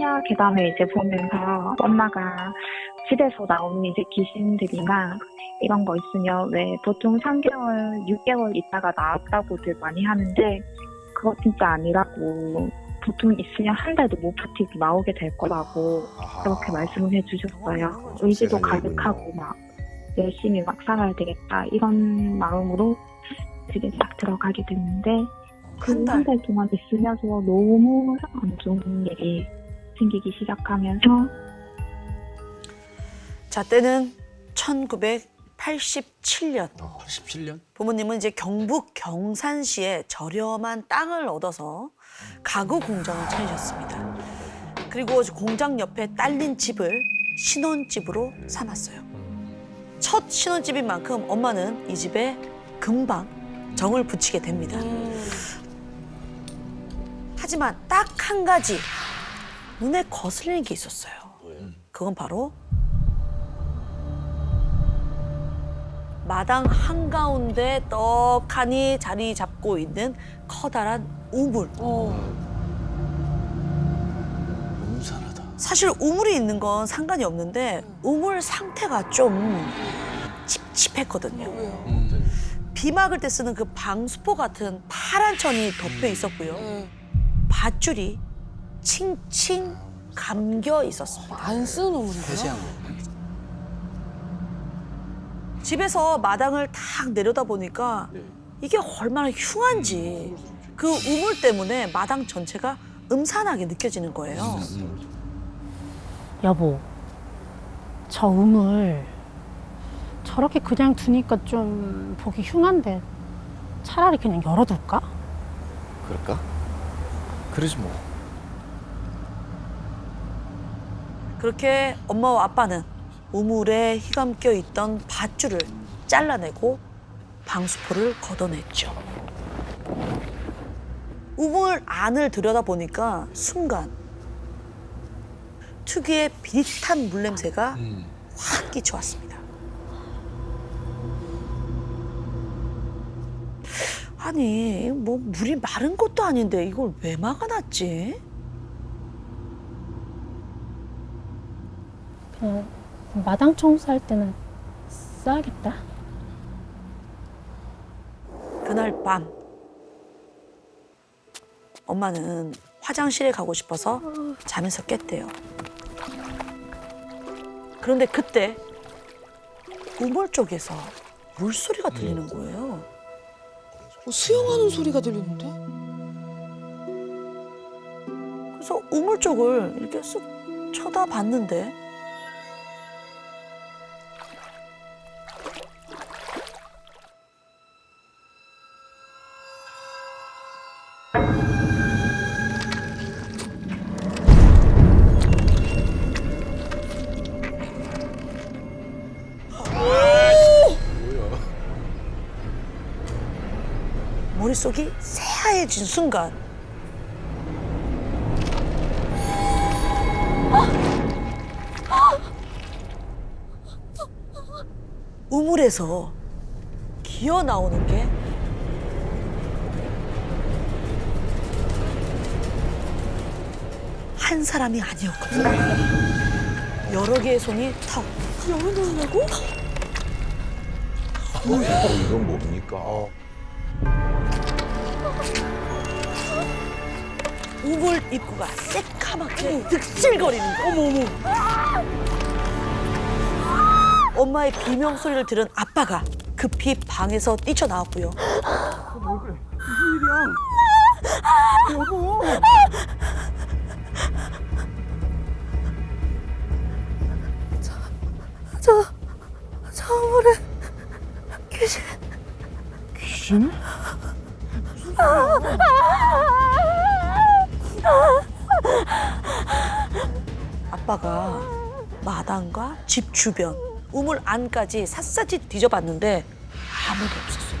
소녀 괴담을 이제 보면서 엄마가 집에서 나오는 이제 귀신들이나 이런 거 있으면 왜 보통 3개월, 6개월 있다가 나왔다고들 많이 하는데 그거 진짜 아니라고 보통 있으면 한 달도 못 버티고 나오게 될 거라고 그렇게 말씀을 해주셨어요. 의지도 세상에, 가득하고 막 열심히 막 살아야 되겠다 이런 마음으로 집에 딱 들어가게 됐는데 그 한 달. 한달 동안 있으면서 너무 안 좋은 일이 생기기 시작하면서 자, 때는 1987년. 어, 17년? 부모님은 이제 경북 경산시에 저렴한 땅을 얻어서 가구 공장을 차리셨습니다. 그리고 공장 옆에 딸린 집을 신혼집으로 삼았어요. 첫 신혼집인 만큼 엄마는 이 집에 금방 정을 붙이게 됩니다. 하지만 딱 한 가지 눈에 거슬리는 게 있었어요. 그건 바로 마당 한가운데 떡하니 자리 잡고 있는 커다란 우물. 음산하다. 사실 우물이 있는 건 상관이 없는데 우물 상태가 좀 찝찝했거든요. 음. 비 막을 때 쓰는 그 방수포 같은 파란 천이 덮여 있었고요. 밧줄이 칭칭 감겨 있었습니다. 안 쓰는 거. 집에서 마당을 탁 내려다 보니까 네. 이게 얼마나 흉한지 그 우물 때문에 마당 전체가 음산하게 느껴지는 거예요. 여보, 저 우물 저렇게 그냥 두니까 좀 보기 흉한데 차라리 그냥 열어둘까? 그럴까? 그러지 뭐. 그렇게 엄마와 아빠는 우물에 휘감겨 있던 밧줄을 잘라내고 방수포를 걷어냈죠. 우물 안을 들여다보니까 순간 특유의 비릿한 물냄새가 음. 확 끼쳐왔습니다. 아니, 뭐 물이 마른 것도 아닌데 이걸 왜 막아놨지? 그냥 마당 청소할 때는 써야겠다. 그날 밤 엄마는 화장실에 가고 싶어서 잠에서 깼대요. 그런데 그때 우물 쪽에서 물소리가 들리는 거예요. 어, 수영하는 소리가 들리는데? 그래서 우물 쪽을 이렇게 쓱 쳐다봤는데 머릿속이 새하얘진 순간 우물에서 기어 나오는 게 한 사람이 아니었거든요. 여러 개의 손이 탁 열어놓으려고 어, 이건 뭡니까? 어. 우물 입구가 새카맣게 득실거리는 거. 어머 어머. 엄마의 비명 소리를 들은 아빠가 급히 방에서 뛰쳐나왔고요. 저, 저 우물에 귀신. 귀신? 아빠가 마당과 집 주변, 우물 안까지 샅샅이 뒤져봤는데 아무도 없었어요.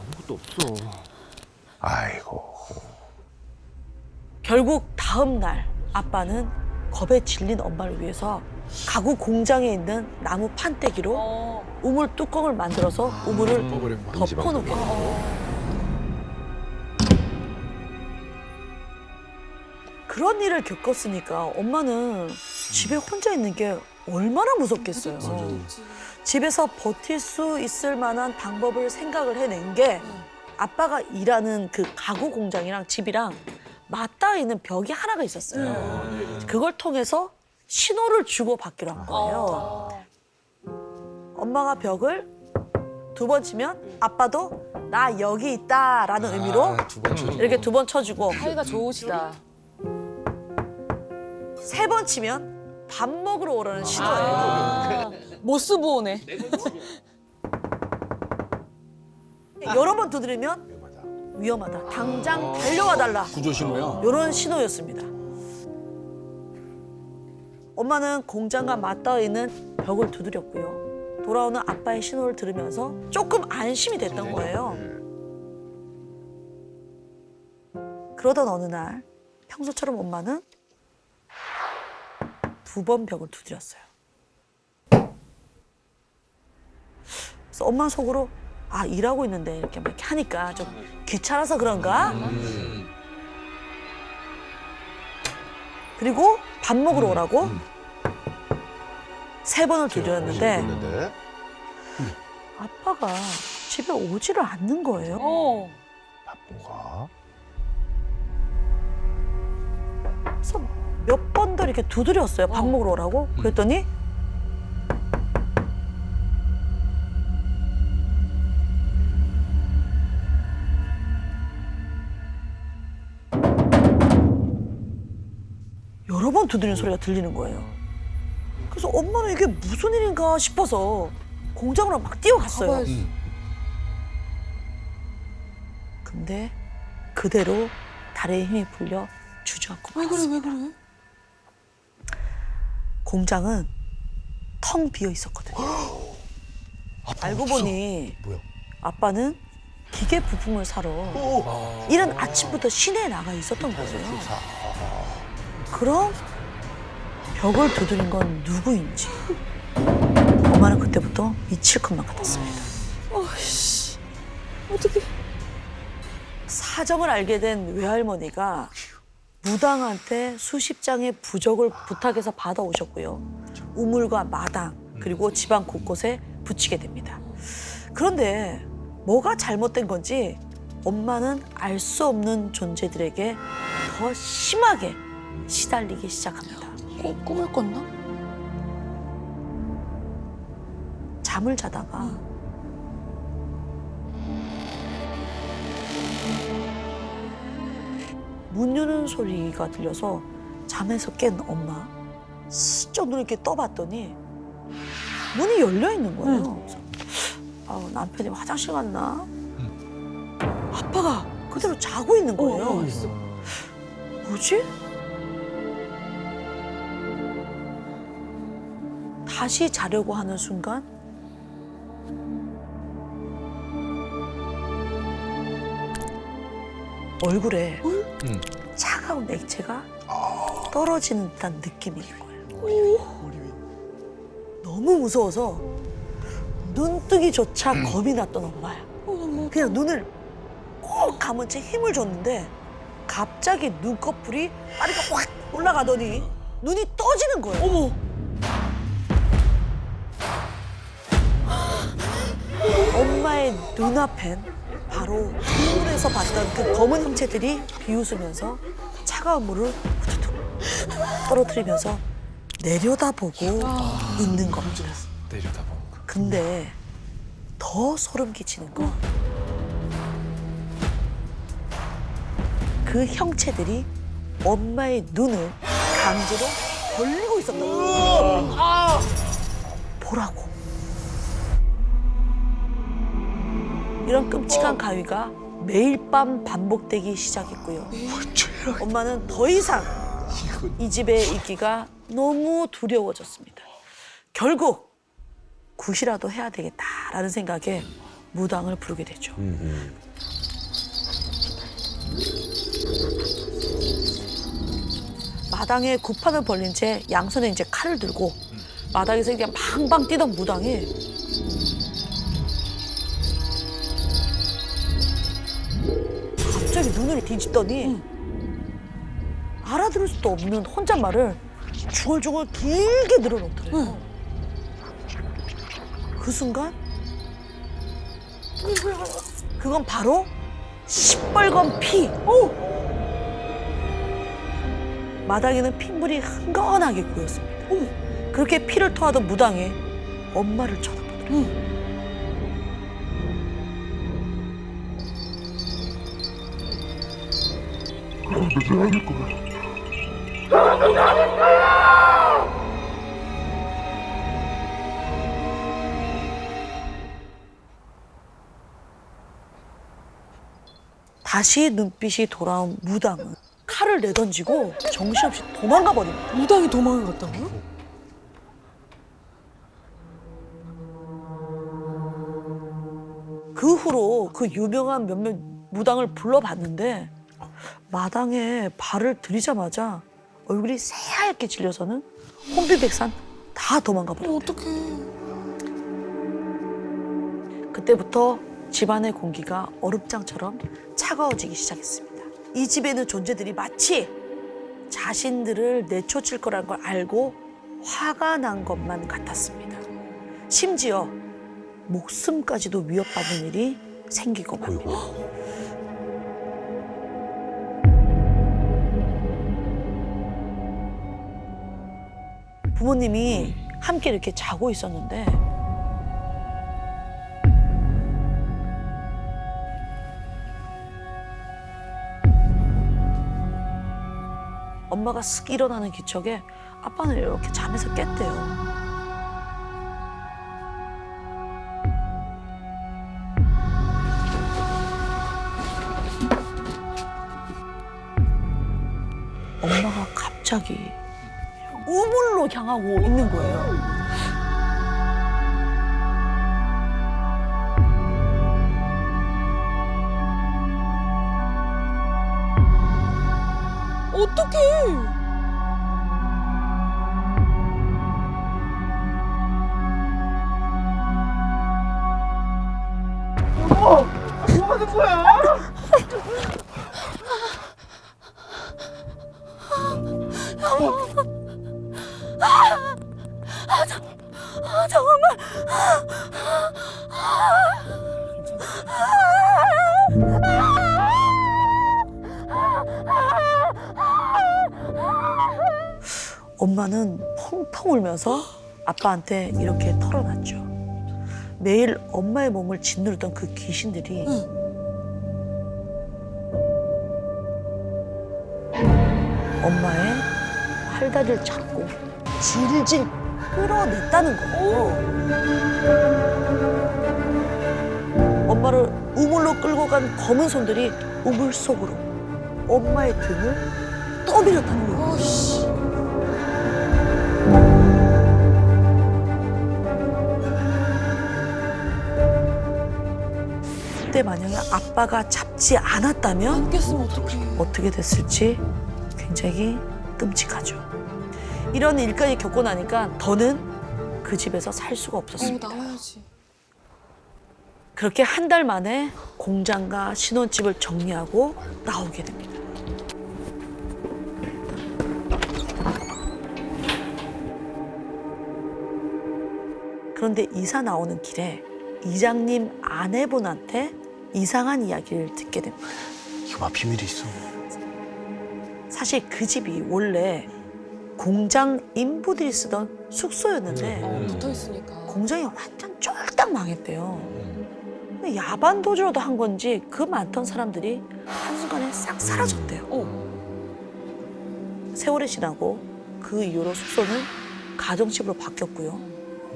아무것도 없어. 아이고. 결국 다음 날 아빠는 겁에 질린 엄마를 위해서 가구 공장에 있는 나무 판때기로 우물 뚜껑을 만들어서 우물을 음. 덮어놓게 됐어요. 그런 일을 겪었으니까 엄마는 집에 혼자 있는 게 얼마나 무섭겠어요. 집에서 버틸 수 있을 만한 방법을 생각을 해낸 게 아빠가 일하는 그 가구 공장이랑 집이랑 맞닿아 있는 벽이 하나가 있었어요. 그걸 통해서 신호를 주고 받기로 한 거예요. 엄마가 벽을 두 번 치면 아빠도 나 여기 있다라는 의미로 두번 쳐주고. 이렇게 두 번 쳐주고 사이가 좋으시다. 세 번 치면 밥 먹으러 오라는 신호예요. 모스 보호네. 여러 번 두드리면 위험하다. 당장 달려와 달라. 구조 신호야. 이런 신호였습니다. 엄마는 공장과 맞닿아 있는 벽을 두드렸고요. 돌아오는 아빠의 신호를 들으면서 조금 안심이 됐던 거예요. 그러던 어느 날 평소처럼 엄마는 두 번 벽을 두드렸어요. 그래서 엄마 속으로 아 일하고 있는데 이렇게 막 이렇게 하니까 좀 귀찮아서 그런가? 그리고 밥 먹으러 오라고 세 번을 두드렸는데 네. 아빠가 집에 오지를 않는 거예요. 어. 바쁜가? 그래서 몇 번 더 이렇게 두드렸어요. 밥 먹으러 오라고. 그랬더니 번 두드리는 소리가 들리는 거예요. 그래서 엄마는 이게 무슨 일인가 싶어서 공장으로 막 뛰어갔어요. 가봐야지. 근데 그대로 다리에 힘이 풀려 주저앉고 왜 그래. 왜 그래? 공장은 텅 비어 있었거든요. 알고 보니 뭐야? 아빠는 기계 부품을 사러 이른 아침부터 시내에 나가 있었던 거죠. 그럼 벽을 두드린 건 누구인지 엄마는 그때부터 미칠 것만 같았습니다. 어씨. 어떻게? 사정을 알게 된 외할머니가 무당한테 수십 장의 부적을 부탁해서 받아오셨고요. 우물과 마당 그리고 집안 곳곳에 붙이게 됩니다. 그런데 뭐가 잘못된 건지 엄마는 알 수 없는 존재들에게 더 심하게 시달리기 시작합니다. 꾸, 꿈을 꿨나? 잠을 자다가 문 여는 소리가 들려서 잠에서 깬 엄마 슬쩍 눈을 이렇게 떠봤더니 문이 열려 있는 거예요. 그래서 아, 남편이 화장실 갔나? 아빠가 그대로 자고 있는 거예요. 뭐지? 다시 자려고 하는 순간 얼굴에 응. 차가운 액체가 떨어지는 듯한 느낌이 거예요. 너무 무서워서 눈뜨기조차 겁이 났던 엄마야. 그냥 눈을 꼭 감은 채 힘을 줬는데 갑자기 눈꺼풀이 빠르게 확 올라가더니 눈이 떠지는 거예요. 어머. 엄마의 눈앞엔 바로 우물에서 봤던 그 검은 형체들이 비웃으면서 차가운 물을 후두둑 떨어뜨리면서 내려다보고 있는 겁니다. 내려다보는 거. 근데 더 소름 끼치는 건 그 형체들이 엄마의 눈을 강제로 벌리고 있었던 거예요. 보라고. 이런 끔찍한 가위가 매일 밤 반복되기 시작했고요. 엄마는 더 이상 이 집에 있기가 너무 두려워졌습니다. 결국 굿이라도 해야 되겠다라는 생각에 무당을 부르게 되죠. 마당에 굿판을 벌린 채 양손에 이제 칼을 들고 마당에서 그냥 방방 뛰던 무당이 갑자기 눈을 뒤집더니 알아들을 수도 없는 혼잣말을 중얼중얼 길게 늘어놓더래요. 그 순간 그건 바로 시뻘건 피. 마당에는 핏물이 흥건하게 고였습니다. 그렇게 피를 토하던 무당에 엄마를 쳐다보더래요. 다시 눈빛이 돌아온 무당은 칼을 내던지고 정신없이 도망가 버립니다. 무당이 도망갔다고요? 그 후로 그 유명한 몇몇 무당을 불러봤는데 마당에 발을 들이자마자 얼굴이 새하얗게 질려서는 혼비백산 다 도망가 버렸대요. 어, 어떡해. 그때부터 집안의 공기가 얼음장처럼 차가워지기 시작했습니다. 이 집에 있는 존재들이 마치 자신들을 내쫓을 거란 걸 알고 화가 난 것만 같았습니다. 심지어 목숨까지도 위협받는 일이 생기고 맙니다. 부모님이 함께 이렇게 자고 있었는데 엄마가 쓱 일어나는 기척에 아빠는 이렇게 잠에서 깼대요. 엄마가 갑자기 우물로 향하고 있는 거예요. 어 떡해. 엄마는 펑펑 울면서 아빠한테 이렇게 털어놨죠. 매일 엄마의 몸을 짓누르던 그 귀신들이 엄마의 팔다리를 잡고 질질 끌어냈다는 거예요. 엄마를 우물로 끌고 간 검은 손들이 우물 속으로 엄마의 등을 떠밀었다는 거예요. 어씨. 그때 만약에 아빠가 잡지 않았다면 안 깼으면 어떡해. 어떻게 됐을지 굉장히 끔찍하죠. 이런 일까지 겪고 나니까 더는 그 집에서 살 수가 어, 없었습니다. 나와야지. 그렇게 한 달 만에 공장과 신혼집을 정리하고 나오게 됩니다. 그런데 이사 나오는 길에 이장님 아내분한테 이상한 이야기를 듣게 됩니다. 이거 봐 비밀이 있어. 사실 그 집이 원래 공장 인부들이 쓰던 숙소였는데 어, 붙어 있으니까. 공장이 완전 쫄딱 망했대요. 음. 근데 야반 도주라도 한 건지 그 많던 사람들이 한순간에 싹 사라졌대요. 어. 세월이 지나고 그 이후로 숙소는 가정집으로 바뀌었고요.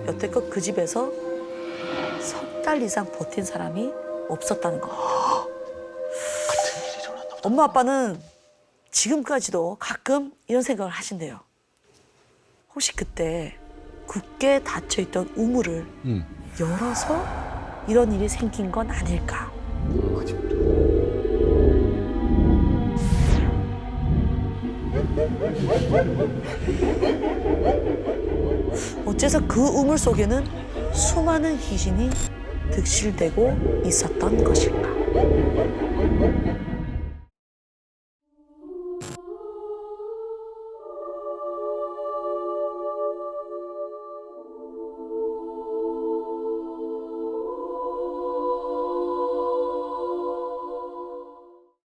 여태껏 그 집에서 석 달 이상 버틴 사람이 없었다는 겁니다. 같은 일이 일어났나 보다. 엄마 아빠는 지금까지도 가끔 이런 생각을 하신대요. 혹시 그때 굳게 닫혀 있던 우물을 응. 열어서 이런 일이 생긴 건 아닐까. 어째서 그 우물 속에는 수많은 귀신이 득실되고 있었던 것일까.